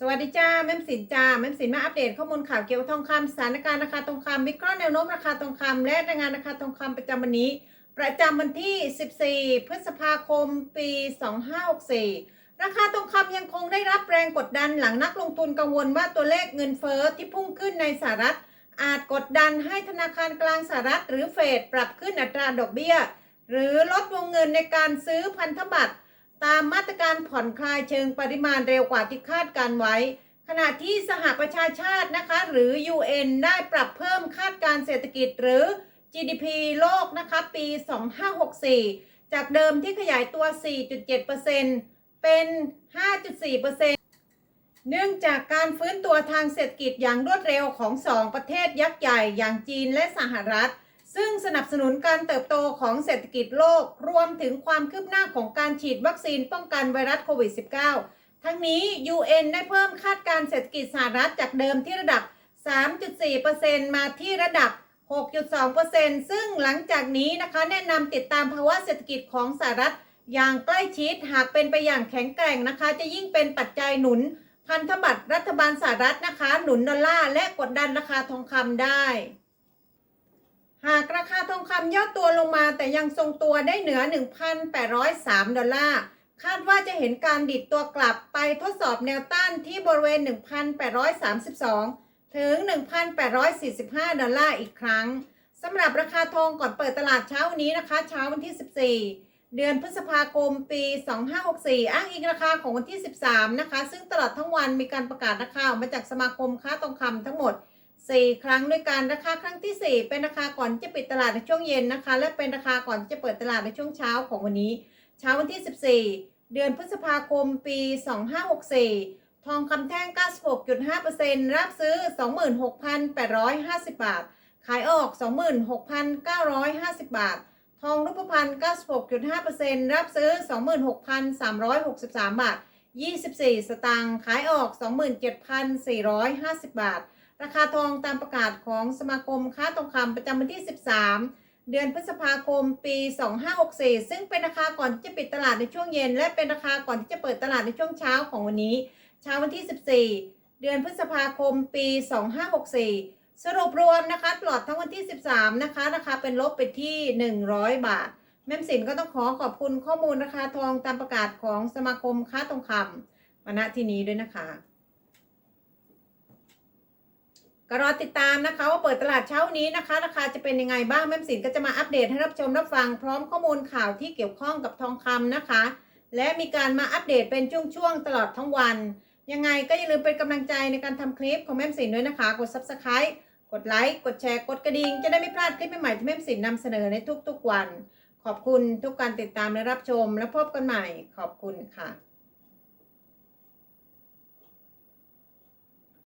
สวัสดีจ้าแม่มสินจ้าแม่มสินมาอัปเดตข้อมูลข่าวเกี่ยวกับทองคำสถานการณ์ราคาทองคำวิเคราะห์แนวโน้มราคาทองคำและรายงานราคาทองคำประจำวันนี้ ประจำวันที่ 14 พฤษภาคม ปี 2564 ราคาทองคำยังคงได้รับแรงกดดันหลังนักลงทุนกังวลว่าตัวเลขเงินเฟ้อที่พุ่งขึ้นในสหรัฐ อาจกดดันให้ธนาคารกลางสหรัฐ หรือเฟดปรับขึ้นอัตราดอกเบี้ย หรือลดวงเงินในการซื้อพันธบัตร ตามมาตรการผ่อนคลายเชิงปริมาณเร็วกว่าที่คาดการไว้ ขณะที่สหประชาชาตินะคะหรือ UN ได้ปรับเพิ่มคาดการเศรษฐกิจหรือ GDP โลกนะคะปี 2564 จากเดิมที่ขยายตัว 4.7%เป็น 5.4%เนื่องจากการฟื้นตัวทางเศรษฐกิจอย่างรวดเร็วของสองประเทศยักษ์ใหญ่อย่างจีนและสหรัฐ ซึ่งสนับสนุนการเติบโตของเศรษฐกิจโลก รวมถึงความคืบหน้าของการฉีดวัคซีนป้องกันไวรัสโควิด -19 ทั้งนี้ UN ได้เพิ่มคาดการเศรษฐกิจสหรัฐจากเดิมที่ระดับ 3.4%มาที่ระดับ 6.2%ซึ่งหลังจากนี้นะคะแนะนำติดตามภาวะเศรษฐกิจของสหรัฐอย่างใกล้ชิดหากเป็นไปอย่างแข็งแกร่งนะคะ จะยิ่งเป็นปัจจัยหนุน พันธบัตรรัฐบาลสหรัฐนะคะ หนุนดอลลาร์และกดดันราคาทองคำได้ หากราคาทองคำย่อตัวลงมาแต่ยังทรงตัวได้เหนือ 1,803 ดอลลาร์ คาดว่าจะเห็นการดิดตัวกลับไปทดสอบแนวต้านที่บริเวณ 1,832 ถึง 1,845 ดอลลาร์อีกครั้งสำหรับราคาทองก่อนเปิดตลาดเช้าวันนี้นะคะ เช้าวันที่ 14 เดือนพฤษภาคมปี 2564 อ้างอิงราคาของวันที่ 13 นะคะ ซึ่งตลอดทั้งวันมีการประกาศราคาออกมาจากสมาคมค้าทองคำทั้งหมด 4 ครั้งด้วยกันราคาครั้งที่ 4 เป็นราคาก่อนจะปิดตลาดในช่วงเย็นนะคะ และเป็นราคาก่อนจะเปิดตลาดในช่วงเช้าของวันนี้ เช้าวันที่ 14 เดือนพฤษภาคมปี 2564 ทองคำแท่ง 96.5%รับซื้อ 26,850 บาท ขายออก 26,950 บาท ทองรูปพรรณ96.5%รับซื้อ 26,363 บาท 24 สตางค์ขายออก 27,450 บาท ราคาทองตามประกาศของสมาคมค้าทองคำประจำวันที่ 13 เดือนพฤษภาคมปี 2564 ซึ่งเป็นราคาก่อนที่จะปิดตลาดในช่วงเย็น และเป็นราคาก่อนที่จะเปิดตลาดในช่วงเช้าของวันนี้ เช้าวันที่ 14 เดือนพฤษภาคมปี 2564 สรุปรวมนะคะตลอดทั้งวันที่ 13 นะคะ ราคาเป็นลบไปที่ 100 บาท แม่มสินก็ต้องขอขอบคุณข้อมูลราคาทองตามประกาศของสมาคมค้าทองคำมาณที่นี้ด้วยนะคะ ก็รอติดตามนะคะ ว่าเปิดตลาดเช้านี้นะคะ ราคาจะเป็นยังไงบ้างแม่สินก็จะมาอัปเดตให้รับชมรับฟังพร้อมข้อมูลข่าวที่เกี่ยวข้องกับทองคำนะคะ และมีการมาอัปเดตเป็นช่วงๆตลอดทั้งวัน ยังไงก็อย่าลืมเป็นกำลังใจในการทำคลิปของแม่สินด้วยนะคะ กด subscribe กดไลค์กดแชร์กดกระดิ่งจะได้ไม่พลาดคลิปใหม่ๆที่แม่สินนำเสนอในทุกๆวัน ขอบคุณทุกการติดตามและรับชม และพบกันใหม่ขอบคุณค่ะ